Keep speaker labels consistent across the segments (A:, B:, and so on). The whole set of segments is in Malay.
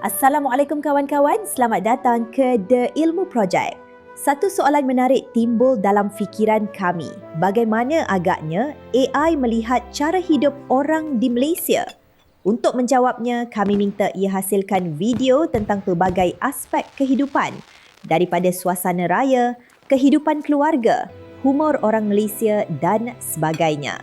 A: Assalamualaikum kawan-kawan, selamat datang ke The Ilmu Project. Satu soalan menarik timbul dalam fikiran kami. Bagaimana agaknya AI melihat cara hidup orang di Malaysia? Untuk menjawabnya, kami minta ia hasilkan video tentang pelbagai aspek kehidupan daripada suasana raya, kehidupan keluarga, humor orang Malaysia dan sebagainya.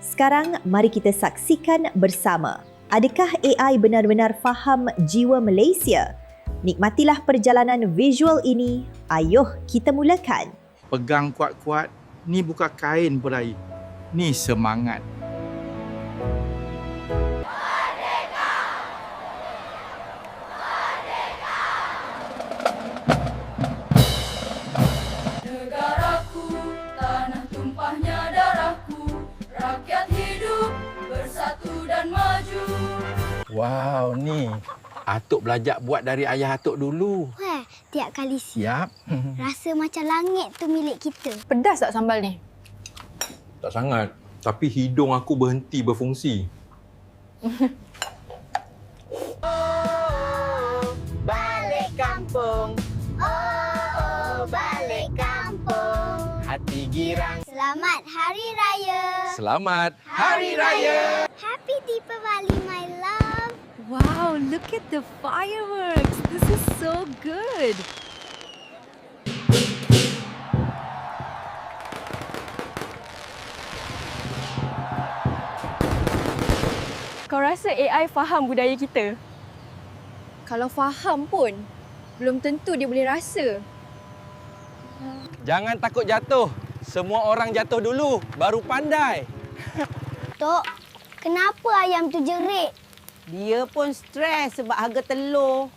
A: Sekarang, mari kita saksikan bersama. Adakah AI benar-benar faham jiwa Malaysia? Nikmatilah perjalanan visual ini. Ayuh, kita mulakan.
B: Pegang kuat-kuat. Ni bukan kain perai. Ni semangat. Wow, ni. Atuk belajar buat dari ayah Atuk dulu.
C: Weh, tiap kali siap,
B: Siap.
C: rasa macam langit tu milik kita.
D: Pedas tak sambal ni?
E: Tak sangat. Tapi hidung aku berhenti berfungsi.
B: girang.
C: Selamat Hari Raya.
E: Selamat.
B: Hari Raya.
C: Happy Deepavali, my love.
A: Wow, look at the fireworks. This is so good.
F: Kau rasa AI faham budaya kita? Kalau faham pun, belum tentu dia boleh rasa.
E: Jangan takut jatuh. Semua orang jatuh dulu, baru pandai.
C: Tok, kenapa ayam tu jerit?
G: dia pun stres sebab harga telur.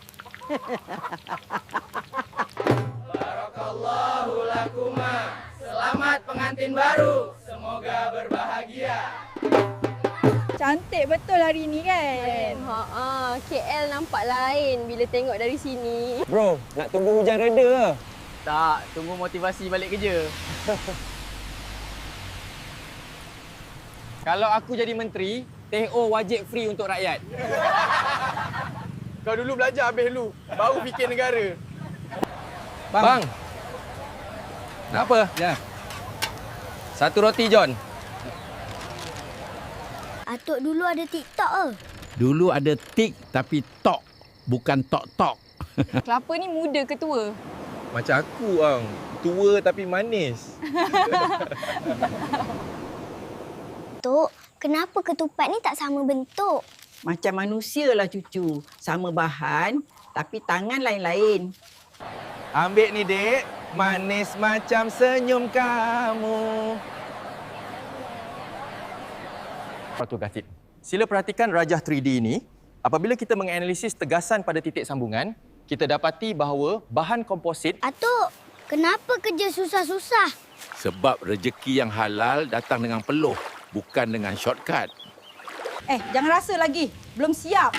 B: Selamat pengantin baru. Semoga berbahagia.
F: Cantik betul hari ni kan? Ha ah, KL nampak lain bila tengok dari sini.
H: Bro, nak tunggu hujan reda ke?
I: Tak, tunggu motivasi balik kerja.
E: Kalau aku jadi menteri, TO wajib free untuk rakyat.
B: Kau dulu belajar habis lu. Baru fikir negara.
E: Bang. Bang. Nak apa? Ya. Satu roti, John.
C: Atuk dulu ada TikTok ke?
B: Dulu ada tik tapi tok. Bukan tok-tok.
F: Kelapa ni muda ke tua?
E: Macam aku, Ang. Tua tapi manis.
C: Tok, kenapa ketupat ni tak sama bentuk?
G: Macam manusia lah cucu. Sama bahan tapi tangan lain-lain.
E: Ambil ni, Dek. Manis macam senyum kamu. Patu Gatib. Sila perhatikan rajah 3D ini. Apabila kita menganalisis tegasan pada titik sambungan, kita dapati bahawa bahan komposit
C: Atuk, kenapa kerja susah-susah?
J: Sebab rezeki yang halal datang dengan peluh, bukan dengan shortcut.
G: Eh, jangan rasa lagi. Belum siap.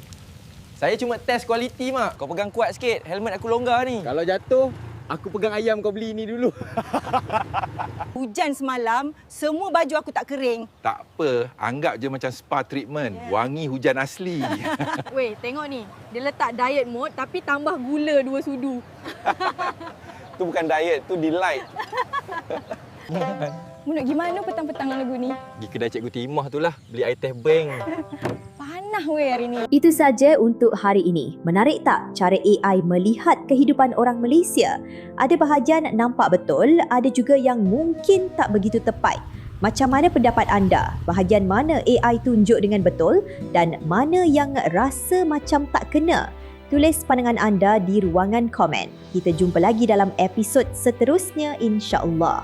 E: Saya cuma test kualiti, Mak. Kau pegang kuat sikit. Helmet aku longgar ni.
H: Kalau jatuh, aku pegang ayam kau beli ni dulu.
G: Hujan semalam, semua baju aku tak kering.
J: Tak apa, anggap je macam spa treatment. Wangi hujan asli.
F: Weh, tengok ni. Dia letak diet mode tapi tambah gula dua sudu.
H: tu bukan diet, tu delight.
F: Mu nak gimana petang-petang lagu ni?
E: Pergi kedai Cikgu Timah tu lah. Beli air teh beng.
F: Panah weh hari ni.
A: Itu saja untuk hari ini. Menarik tak cara AI melihat kehidupan orang Malaysia? Ada bahagian nampak betul, ada juga yang mungkin tak begitu tepat. Macam mana pendapat anda? Bahagian mana AI tunjuk dengan betul dan mana yang rasa macam tak kena? Tulis pandangan anda di ruangan komen. Kita jumpa lagi dalam episod seterusnya insya-Allah.